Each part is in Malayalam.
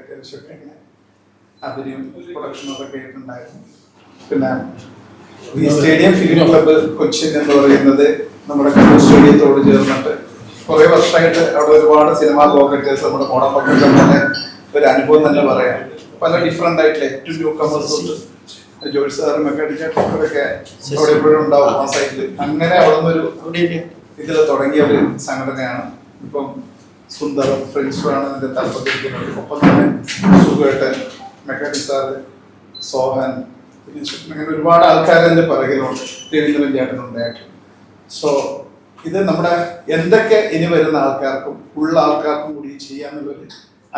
ഏകദേശമൊക്കെ ഇങ്ങനെ അഭിനയം പ്രൊഡക്ഷനൊക്കെ കേട്ടിട്ടുണ്ടായിരുന്നു. പിന്നെ ഈ സ്റ്റേഡിയം ഫിലിം ക്ലബ്ബ് കൊച്ചിൻ എന്ന് പറയുന്നത് നമ്മുടെ കണ്ണൂർ സ്റ്റേഡിയത്തോട് ചേർന്നിട്ട് കുറെ വർഷമായിട്ട് അവിടെ ഒരുപാട് സിനിമാ ലോക്കറ്റേഴ്സ് നമ്മുടെ തന്നെ ഒരു അനുഭവം തന്നെ പറയാം. പല ഡിഫറെന്റ് ആയിട്ടുള്ള ഏറ്റവും ന്യൂ കമേഴ്സ് ഉണ്ട് ജോലി സാറും ഒക്കെ അടിച്ചൊക്കെ അവിടെ എപ്പോഴും ഉണ്ടാവും ആ സൈഡിൽ അങ്ങനെ അവിടെ നിന്നൊരു ഇതിൽ തുടങ്ങിയ ഒരു സംഘടനയാണ്. ഇപ്പം സുന്ദരം ഫ്രണ്ട്സുമാണ് എന്റെ തലപ്പത്തിരിക്കുന്നത്. ഒപ്പം തന്നെ സുഖേട്ടൻ മെക്കാനിക് സാറ് സോഹൻ അങ്ങനെ ഒരുപാട് ആൾക്കാർ എന്റെ പിറകിലുണ്ട് രവീന്ദ്രൻ ചേട്ടനുണ്ടായിട്ട് സോ ഇത് നമ്മുടെ എന്തൊക്കെ ഇനി വരുന്ന ആൾക്കാർക്കും ഉള്ള ആൾക്കാർക്കും കൂടി ചെയ്യാമെന്നുള്ളൊരു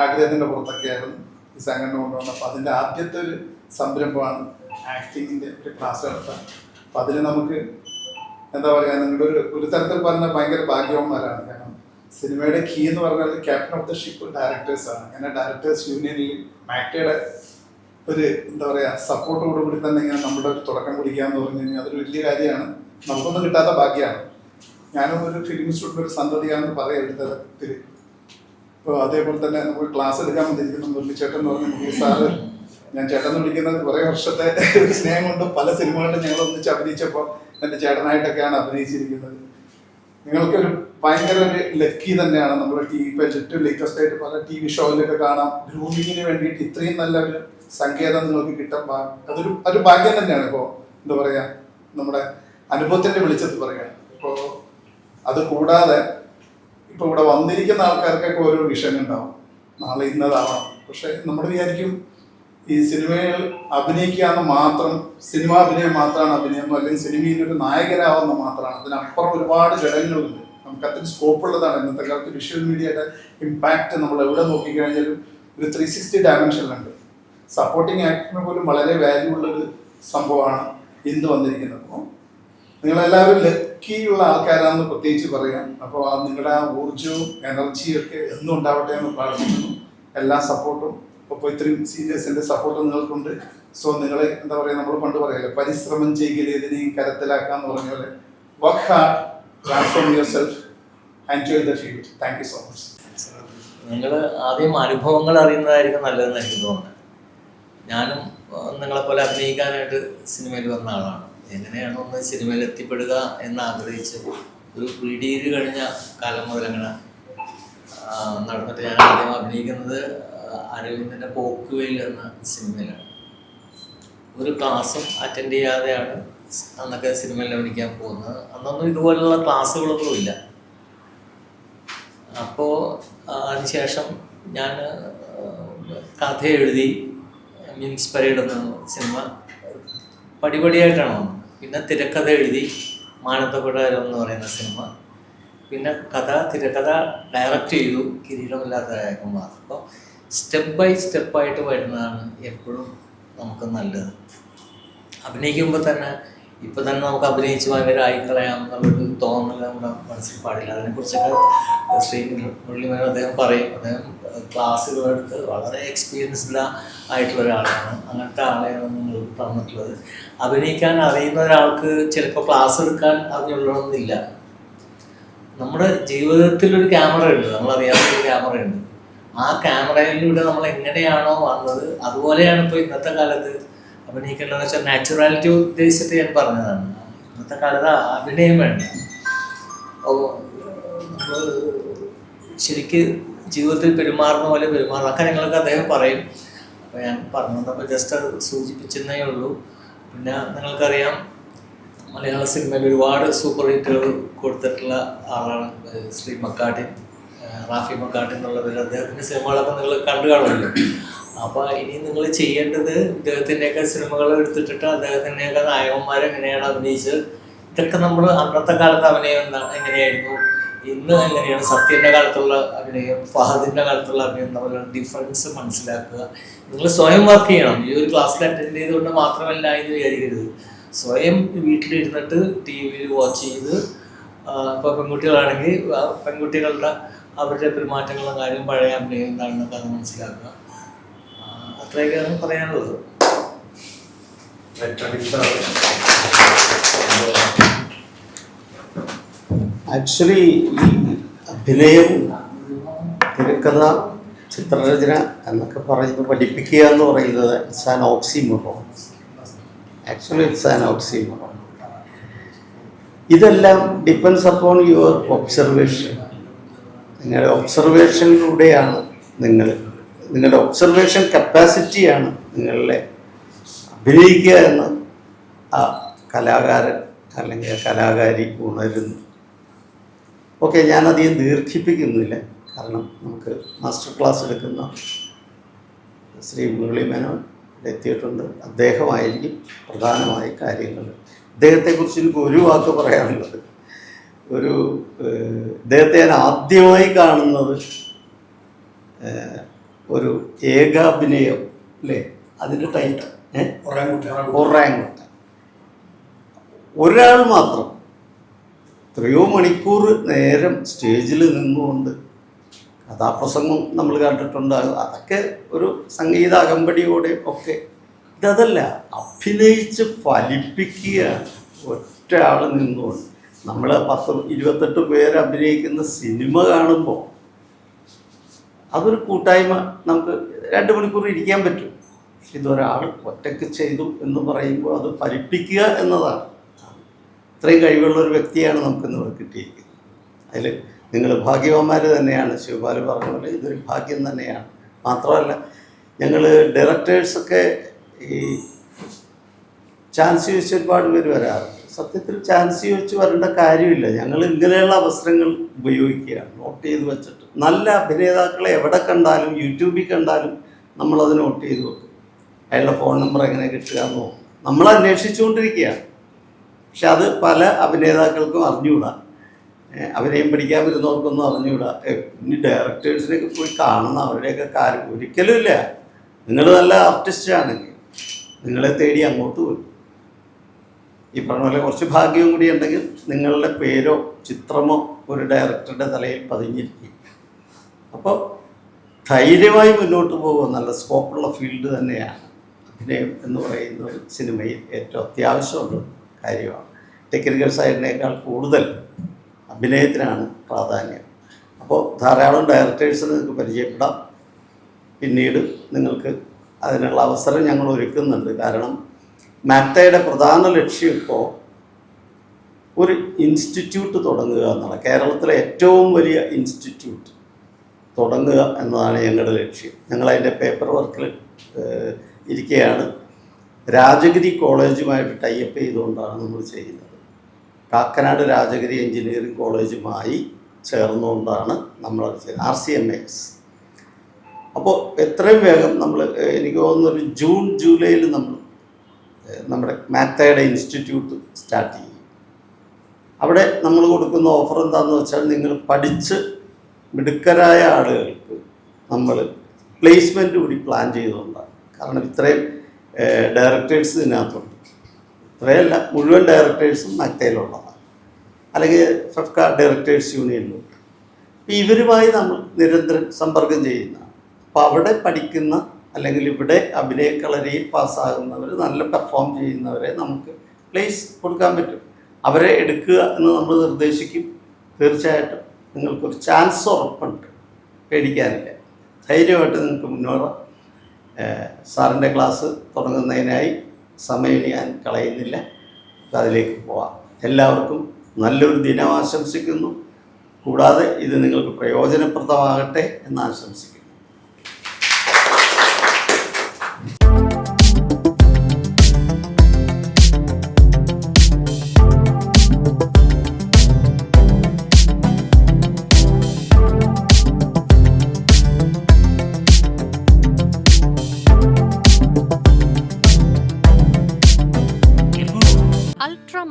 ആഗ്രഹത്തിന്റെ പുറത്തൊക്കെയായിരുന്നു. ഈ സംഘടന കൊണ്ടുവന്നത് അപ്പോൾ അതിന്റെ ആദ്യത്തെ ഒരു സംരംഭമാണ് ആക്ടിങ്ങിന്റെ ഒരു ക്ലാസ് നടത്താൻ. അപ്പം അതിന് നമുക്ക് എന്താ പറയുക നിങ്ങളുടെ ഒരു ഒരു തരത്തിൽ പറഞ്ഞാൽ ഭയങ്കര ഭാഗ്യവന്മാരാണ്. കാരണം സിനിമയുടെ കീ എന്ന് പറഞ്ഞാൽ captain of the ship directors ആണ്. അങ്ങനെ ഡയറക്ടേഴ്സ് യൂണിയനിൽ മാക്ടയുടെ ഒരു എന്താ പറയാ സപ്പോർട്ടോടുകൂടി തന്നെ ഇങ്ങനെ നമ്മുടെ ഒരു തുടക്കം കുടിക്കുക എന്ന് പറഞ്ഞു കഴിഞ്ഞാൽ അതൊരു വലിയ കാര്യമാണ്. നമുക്കൊന്നും കിട്ടാത്ത ഭാഗ്യമാണ്. ഞാനും ഒരു ഫിലിം ഇൻസ്റ്റിറ്റ്യൂട്ടിൽ ഒരു സന്തതിയാണെന്ന് പറയാം ഒരു തരത്തിൽ ഇപ്പോൾ അതേപോലെ തന്നെ നമുക്ക് ക്ലാസ് എടുക്കാൻ വന്നിരിക്കുന്ന മുരളിച്ചേട്ടൻ എന്ന് പറഞ്ഞ മുരളി സാറ് ഞാൻ ചേട്ടൻ എന്ന് വിളിക്കുന്നത് കുറേ വർഷത്തെ ഒരു സ്നേഹം കൊണ്ട് പല സിനിമകളിലും ഞങ്ങൾ ഒന്നിച്ച് അഭിനയിച്ചപ്പോൾ എന്റെ ചേട്ടനായിട്ടൊക്കെയാണ് അഭിനയിച്ചിരിക്കുന്നത്. നിങ്ങൾക്കൊരു ഭയങ്കര ഒരു ലക്കി തന്നെയാണ് നമ്മുടെ ടി ഇപ്പൊ ഏറ്റവും ലേറ്റസ്റ്റ് ആയിട്ട് പല ടി വി ഷോയിലൊക്കെ കാണാം. ഗ്രൂമിങ്ങിന് വേണ്ടിയിട്ട് ഇത്രയും നല്ല ഒരു സങ്കേതം നിങ്ങൾക്ക് കിട്ടാൻ അതൊരു ഒരു ഭാഗ്യം തന്നെയാണ്. ഇപ്പോൾ എന്താ പറയാ നമ്മുടെ അനുഭവത്തിന്റെ വെളിച്ചത്തിൽ പറയുകയാണ് ഇപ്പോൾ അത് കൂടാതെ ഇപ്പൊ ഇവിടെ വന്നിരിക്കുന്ന ആൾക്കാർക്കൊക്കെ ഓരോ വിഷൻ ഉണ്ടാവും. നാളെ ഇന്നതാവാം. പക്ഷെ നമ്മൾ വിചാരിക്കും ഈ സിനിമയിൽ അഭിനയിക്കാന്ന് മാത്രം സിനിമ അഭിനയം മാത്രമാണ് അഭിനയം അല്ലെങ്കിൽ സിനിമയിൽ ഒരു നായകനാവുന്ന മാത്രമാണ്. അതിനപ്പുറം ഒരുപാട് ഘടകങ്ങളുണ്ട്. നമുക്ക് അത്രയും സ്കോപ്പ് ഉള്ളതാണ്. ഇന്നത്തെ കാലത്ത് വിഷ്വൽ മീഡിയയുടെ ഇമ്പാക്റ്റ് നമ്മൾ എവിടെ നോക്കിക്കഴിഞ്ഞാലും ഒരു ത്രീ സിക്സ്റ്റി ഡയമെൻഷനിലുണ്ട് സപ്പോർട്ടിങ് ആക്ടിന് പോലും വളരെ വാല്യൂ ഉള്ളൊരു സംഭവമാണ് ഇന്ന് വന്നിരിക്കുന്നത്. അപ്പോൾ നിങ്ങളെല്ലാവരും ലക്കിയുള്ള ആൾക്കാരാണെന്ന് പ്രത്യേകിച്ച് പറയാം. അപ്പോൾ നിങ്ങളുടെ ആ ഊർജവും എനർജിയും ഒക്കെ എന്നും ഉണ്ടാവട്ടെ എന്ന് പ്രാർത്ഥിക്കുന്നു. എല്ലാ സപ്പോർട്ടും ഇപ്പോൾ ഇത്രയും സീനിയേഴ്സിന്റെ സപ്പോർട്ട് നിങ്ങൾക്കുണ്ട്. സോ നിങ്ങളെ എന്താ പറയുക നമ്മൾ പണ്ട് പറയല്ലേ പരിശ്രമം ചെയ്യുകയും ഇതിനെയും കരത്തിലാക്കാന്ന് പറഞ്ഞ പോലെ work hard transform yourself enjoy the field thank you so much നിങ്ങൾ ആദ്യം അനുഭവങ്ങൾ അറിയുന്നതായിരിക്കും നല്ലതെന്ന് എനിക്ക് തോന്നുന്നത് ഞാനും നിങ്ങളെ നിങ്ങളെപ്പോലെ അഭിനയിക്കാനായിട്ട് സിനിമയിൽ വന്ന ആളാണ്. എങ്ങനെയാണ് ഒന്ന് സിനിമയിൽ എത്തിപ്പെടുക എന്ന് ആഗ്രഹിച്ച് ഒരു ഡിഗ്രി കഴിഞ്ഞ കാലം മുതൽ അങ്ങനെ നടന്നിട്ട് ഞാൻ ആദ്യം അഭിനയിക്കുന്നത് അരവിന്ദന്റെ പോക്കുവെയിൽ എന്ന സിനിമയിലാണ്. ഒരു ക്ലാസ്സും അറ്റൻഡ് ചെയ്യാതെയാണ് അന്നൊക്കെ സിനിമയിൽ അഭിനയിക്കാൻ പോകുന്നത്. അന്നൊന്നും ഇതുപോലുള്ള ക്ലാസ്സുകളൊന്നും ഇല്ല അപ്പോൾ അതിനുശേഷം ഞാൻ കഥ എഴുതി മീൻസ് പരേഡ് എന്ന സിനിമ പടിപടിയായിട്ടാണ് വന്നത്. പിന്നെ തിരക്കഥ എഴുതി മാനത്തപ്പെടാരം എന്ന് പറയുന്ന സിനിമ. പിന്നെ കഥ തിരക്കഥ ഡയറക്റ്റ് ചെയ്തു കിരീടമില്ലാത്ത രാജകുമാർ അപ്പോൾ സ്റ്റെപ്പ് ബൈ സ്റ്റെപ്പായിട്ട് വരുന്നതാണ് എപ്പോഴും നമുക്ക് നല്ലത്. അഭിനയിക്കുമ്പോൾ തന്നെ ഇപ്പൊ തന്നെ നമുക്ക് അഭിനയിച്ച് ഭയങ്കര ആയിക്കളയാം എന്നുള്ളൊരു തോന്നൽ നമ്മുടെ മനസ്സിൽ പാടില്ല. അതിനെക്കുറിച്ചൊക്കെ ശ്രീ മുരളിമേനോൻ അദ്ദേഹം പറയും. അദ്ദേഹം ക്ലാസ്സുകൾ എടുത്ത് വളരെ എക്സ്പീരിയൻസ്ഡ് ആയിട്ടുള്ള ഒരാളാണ്. അങ്ങനത്തെ ആളെയാണ് നിങ്ങൾ തന്നിട്ടുള്ളത് അഭിനയിക്കാൻ അറിയുന്ന ഒരാൾക്ക് ചിലപ്പോൾ ക്ലാസ് എടുക്കാൻ അറിഞ്ഞുള്ളണമെന്നില്ല നമ്മുടെ ജീവിതത്തിൽ ഒരു ക്യാമറ ഉണ്ട്. നമ്മൾ അറിയാത്ത ഒരു ക്യാമറ ഉണ്ട്. ആ ക്യാമറയിലൂടെ നമ്മൾ എങ്ങനെയാണോ വന്നത് അതുപോലെയാണ് ഇപ്പോൾ ഇന്നത്തെ കാലത്ത് അഭിനയിക്കേണ്ടതെന്ന് വെച്ചാൽ നാച്ചുറാലിറ്റി ഉദ്ദേശിച്ചിട്ട് ഞാൻ പറഞ്ഞതാണ്. ഇന്നത്തെ കാലത്ത് അഭിനയം വേണ്ട? ശരിക്ക് ജീവിതത്തിൽ പെരുമാറുന്ന പോലെ പെരുമാറുന്ന കാര്യങ്ങളൊക്കെ അദ്ദേഹം പറയും. അപ്പോൾ ഞാൻ പറഞ്ഞപ്പോൾ ജസ്റ്റ് അത് സൂചിപ്പിച്ചെന്നേ ഉള്ളൂ. പിന്നെ നിങ്ങൾക്കറിയാം മലയാള സിനിമയിൽ ഒരുപാട് സൂപ്പർ ഹിറ്റുകൾ കൊടുത്തിട്ടുള്ള ആളാണ് ശ്രീ മക്കാട്ടിൻ റാഫി മക്കാട്ടിൻ എന്നുള്ളവർ അദ്ദേഹത്തിന്റെ സിനിമകളൊക്കെ നിങ്ങൾ കണ്ടു കാണുമല്ലോ. അപ്പോൾ ഇനി നിങ്ങൾ ചെയ്യേണ്ടത് ഇദ്ദേഹത്തിന്റെയൊക്കെ സിനിമകൾ എടുത്തിട്ടിട്ട് അദ്ദേഹത്തിന്റെയൊക്കെ നായകന്മാർ എങ്ങനെയാണ് അഭിനയിച്ചത്? ഇതൊക്കെ നമ്മൾ അന്നത്തെ കാലത്ത് അഭിനയം എങ്ങനെയായിരുന്നു? ഇന്ന് എങ്ങനെയാണ് സത്യന്റെ കാലത്തുള്ള അഭിനയം ഫഹദിന്റെ കാലത്തുള്ള അഭിനയം തമ്മിലുള്ള ഡിഫറൻസ് മനസ്സിലാക്കുക. നിങ്ങൾ സ്വയം വർക്ക് ചെയ്യണം. ഈ ഒരു ക്ലാസ്സിൽ അറ്റൻഡ് ചെയ്തുകൊണ്ട് മാത്രമല്ല എന്ന് വിചാരിക്കരുത്. സ്വയം വീട്ടിലിരുന്നിട്ട് ടി വിയിൽ വാച്ച് ചെയ്ത് ഇപ്പോൾ പെൺകുട്ടികളാണെങ്കിൽ പെൺകുട്ടികളുടെ അവരുടെ പെരുമാറ്റങ്ങളും കാര്യം പഴയ അഭിനയം എന്താണെന്നൊക്കെ അത് മനസ്സിലാക്കുക. അത്രയൊക്കെയാണ് പറയാനുള്ളത്. ആക്ച്വലി ഈ അഭിനയം തിരക്കഥ ചിത്രരചന എന്നൊക്കെ പറഞ്ഞ് പഠിപ്പിക്കുക എന്ന് പറയുന്നത് it's an oxymoron actually it's an oxymoron ഇതെല്ലാം ഡിപ്പെൻസ് അപ്പോൺ യുവർ ഒബ്സർവേഷൻ നിങ്ങളുടെ ഒബ്സർവേഷനിലൂടെയാണ് നിങ്ങൾ നിങ്ങളുടെ ഒബ്സർവേഷൻ കപ്പാസിറ്റിയാണ് നിങ്ങളുടെ അഭിനയിക്കുക എന്ന് ആ കലാകാരൻ അല്ലെങ്കിൽ കലാകാരി ഉണരുന്നു. ഓക്കെ ഞാനധികം ദീർഘിപ്പിക്കുന്നില്ല. കാരണം നമുക്ക് മാസ്റ്റർ ക്ലാസ് എടുക്കുന്ന ശ്രീ മുരളി മേനോൻ എത്തിയിട്ടുണ്ട്. അദ്ദേഹമായിരിക്കും പ്രധാനമായ കാര്യങ്ങൾ. അദ്ദേഹത്തെക്കുറിച്ച് എനിക്ക് ഒരു വാക്ക് പറയാനുള്ളത്. ഒരു അദ്ദേഹത്തെ ഞാൻ ആദ്യമായി കാണുന്നത് ഒരു ഏകാഭിനയം അല്ലേ? അതിന്റെ ടൈറ്റ് ഏഹ് ഒറാങ്കുട്ടൻ. ഒരാൾ മാത്രം എത്രയോ മണിക്കൂർ നേരം സ്റ്റേജിൽ നിന്നുകൊണ്ട് കഥാപ്രസംഗം നമ്മൾ കണ്ടിട്ടുണ്ട് അത് അതൊക്കെ ഒരു സംഗീത അകമ്പടിയോടെ ഒക്കെ. ഇതല്ല അഭിനയിച്ച് ഫലിപ്പിക്കുക ഒറ്റ ആൾ നിന്നുകൊണ്ട്. നമ്മൾ പത്ത് ഇരുപത്തെട്ട് പേര് അഭിനയിക്കുന്ന സിനിമ കാണുമ്പോൾ അതൊരു കൂട്ടായ്മ നമുക്ക് രണ്ട് മണിക്കൂർ ഇരിക്കാൻ പറ്റും. ഇതൊരാൾ ഒറ്റയ്ക്ക് ചെയ്തു എന്ന് പറയുമ്പോൾ അത് ഫലിപ്പിക്കുക എന്നതാണ്. ഇത്രയും കഴിവുള്ള ഒരു വ്യക്തിയാണ് നമുക്കിന്ന് ഇവിടെ കിട്ടിയിരിക്കുന്നത്. അതിൽ നിങ്ങൾ ഭാഗ്യവാന്മാർ തന്നെയാണ്. ശിവപാൽ പറഞ്ഞ പോലെ ഇതൊരു ഭാഗ്യം തന്നെയാണ്. മാത്രമല്ല ഞങ്ങൾ ഡയറക്ടേഴ്സൊക്കെ ഈ ചാൻസ് ചോദിച്ച് ഒരുപാട് പേര് വരാറുണ്ട്. സത്യത്തിൽ ചാൻസ് ചോദിച്ച് വരേണ്ട കാര്യമില്ല. ഞങ്ങൾ ഇങ്ങനെയുള്ള അവസരങ്ങൾ ഉപയോഗിക്കുകയാണ്. നോട്ട് ചെയ്ത് വെച്ചിട്ട്. നല്ല അഭിനേതാക്കളെ എവിടെ കണ്ടാലും യൂട്യൂബിൽ കണ്ടാലും നമ്മളത് നോട്ട് ചെയ്ത് വെക്കും. അയാളുടെ ഫോൺ നമ്പർ എങ്ങനെ കിട്ടുക എന്നോ നമ്മൾ അന്വേഷിച്ചുകൊണ്ടിരിക്കുകയാണ്. പക്ഷെ അത് പല അഭിനേതാക്കൾക്കും അറിഞ്ഞുകൂടാ. അവരെയും പഠിക്കാൻ വരുന്നവർക്കൊന്നും അറിഞ്ഞുകൂടാ. ഇനി ഡയറക്ടേഴ്സിനെയൊക്കെ പോയി കാണുന്ന അവരുടെയൊക്കെ കാര്യം. ഒരിക്കലും ഇല്ല. നിങ്ങൾ നല്ല ആർട്ടിസ്റ്റ് ആണെങ്കിൽ നിങ്ങളെ തേടി അങ്ങോട്ട് വരും ഈ പറഞ്ഞ പോലെ കുറച്ച് ഭാഗ്യവും കൂടി ഉണ്ടെങ്കിൽ നിങ്ങളുടെ പേരോ ചിത്രമോ ഒരു ഡയറക്ടറുടെ തലയിൽ പതിഞ്ഞിരിക്കും. അപ്പോൾ ധൈര്യമായി മുന്നോട്ട് പോകുക നല്ല സ്കോപ്പുള്ള ഫീൽഡ് തന്നെയാണ് അഭിനയം എന്ന് പറയുന്ന ഒരു സിനിമയിൽ ഏറ്റവും അത്യാവശ്യമുള്ള കാര്യമാണ്. ടെക്നിക്കൽ സൈഡിനേക്കാൾ കൂടുതൽ അഭിനയത്തിനാണ് പ്രാധാന്യം. അപ്പോൾ ധാരാളം ഡയറക്ടേഴ്സിന് നിങ്ങൾക്ക് പരിചയപ്പെടാം. പിന്നീട് നിങ്ങൾക്ക് അതിനുള്ള അവസരം ഞങ്ങൾ ഒരുക്കുന്നുണ്ട്. കാരണം മാക്ടയുടെ പ്രധാന ലക്ഷ്യം ഇപ്പോൾ ഒരു ഇൻസ്റ്റിറ്റ്യൂട്ട് തുടങ്ങുക എന്നുള്ള കേരളത്തിലെ ഏറ്റവും വലിയ ഇൻസ്റ്റിറ്റ്യൂട്ട് തുടങ്ങുക എന്നതാണ് ഞങ്ങളുടെ ലക്ഷ്യം. ഞങ്ങളതിന്റെ പേപ്പർ വർക്കിൽ ഇരിക്കുകയാണ്. രാജഗിരി കോളേജുമായിട്ട് ടൈപ്പ് ചെയ്തുകൊണ്ടാണ് നമ്മൾ ചെയ്യുന്നത്. കാക്കനാട് രാജഗിരി എഞ്ചിനീയറിംഗ് കോളേജുമായി ചേർന്നുകൊണ്ടാണ് നമ്മളത് ചെയ്യുന്നത്. R C M X. അപ്പോൾ എത്രയും വേഗം നമ്മൾ എനിക്ക് തോന്നുന്നൊരു ജൂൺ ജൂലൈയിൽ നമ്മൾ നമ്മുടെ മാത്തയുടെ ഇൻസ്റ്റിറ്റ്യൂട്ട് സ്റ്റാർട്ട് ചെയ്യും. അവിടെ നമ്മൾ കൊടുക്കുന്ന ഓഫർ എന്താണെന്ന് വെച്ചാൽ നിങ്ങൾ പഠിച്ച് മിടുക്കരായ ആളുകൾക്ക് നമ്മൾ പ്ലേസ്മെന്റ് കൂടി പ്ലാൻ ചെയ്തുകൊണ്ടാണ്. കാരണം ഇത്രയും ഡയറക്ടേഴ്സ് ഇതിനകത്തുണ്ട്. ഇത്രയല്ല മുഴുവൻ ഡയറക്ടേഴ്സും മറ്റേലുള്ളതാണ് അല്ലെങ്കിൽ ഫെഫ്ക ഡയറക്ടേഴ്സ് യൂണിയനിലുണ്ട് ഇവരുമായി നമ്മൾ നിരന്തരം സമ്പർക്കം ചെയ്യുന്നതാണ്. അപ്പോൾ അവിടെ പഠിക്കുന്ന അല്ലെങ്കിൽ ഇവിടെ അഭിനയക്കളരിയിൽ പാസ്സാകുന്നവർ നല്ല പെർഫോം ചെയ്യുന്നവരെ നമുക്ക് പ്ലേസ് കൊടുക്കാൻ പറ്റും. അവരെ എടുക്കുക എന്ന് നമ്മൾ നിർദ്ദേശിക്കും. തീർച്ചയായിട്ടും നിങ്ങൾക്കൊരു ചാൻസ് ഉറപ്പുണ്ട്. പേടിക്കാനില്ല. ധൈര്യമായിട്ട് നിങ്ങൾക്ക് മുന്നോറാം സാറിന്റെ ക്ലാസ് തുടങ്ങുന്നതിനായി സമയം ഞാൻ കളയുന്നില്ല. അതിലേക്ക് പോവാം. എല്ലാവർക്കും നല്ലൊരു ദിനം ആശംസിക്കുന്നു. കൂടാതെ ഇത് നിങ്ങൾക്ക് പ്രയോജനപ്രദമാകട്ടെ എന്ന് ആശംസിക്കുന്നു.